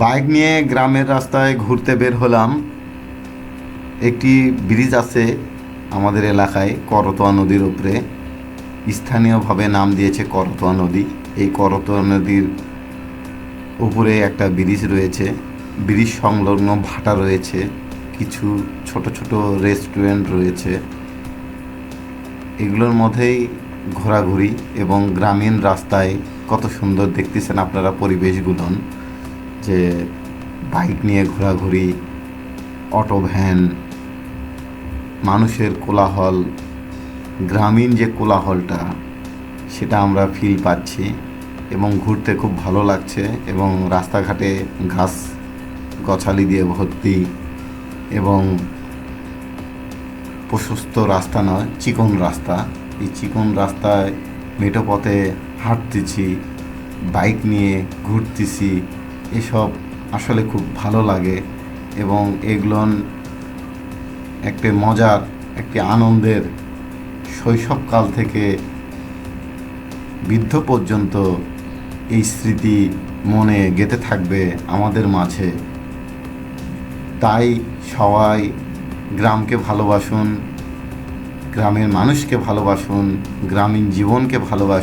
Bike নিয়ে গ্রামের রাস্তায় ঘুরতে বের হলাম। একটি ব্রিজ আছে আমাদের এলাকায়, করতোয়া নদীর উপরে। স্থানীয়ভাবে নাম দিয়েছে করতোয়া নদী। এই করতোয়া নদীর উপরে একটা ব্রিজ রয়েছে। ব্রিজ সংলগ্ন ভাটা রয়েছে। কিছু ছোট ছোট রেস্টুরেন্ট রয়েছে। এগুলোর মধ্যেই ঘোরাঘুরি এবং গ্রামীণ রাস্তায় কত সুন্দর দেখতেছেন আপনারা পরিবেশগুলো। যে বাইক নিয়ে ঘোরাঘুরি, অটো ভ্যান, মানুষের কোলাহল, গ্রামীণ যে কোলাহলটা, সেটা আমরা ফিল পাচ্ছি এবং ঘুরতে খুব ভালো লাগছে এবং রাস্তাঘাটে ঘাস গছালি দিয়ে ভর্তি এবং প্রশস্ত রাস্তা নয়, চিকন রাস্তা। এই চিকন রাস্তায় মেঠো পথে হাঁটতেছি, বাইক নিয়ে ঘুরতেছি এসব আসলে খুব ভালো লাগে এবং এগুলোন একটি মজার, একটি আনন্দের শৈশবকাল থেকে বৃদ্ধ পর্যন্ত এই স্মৃতি মনে গেঁথে থাকবে আমাদের মাঝে। তাই সবাই গ্রামকে ভালোবাসুন, গ্রামের মানুষকে ভালোবাসুন, গ্রামীণ জীবনকে ভালোবাসুন।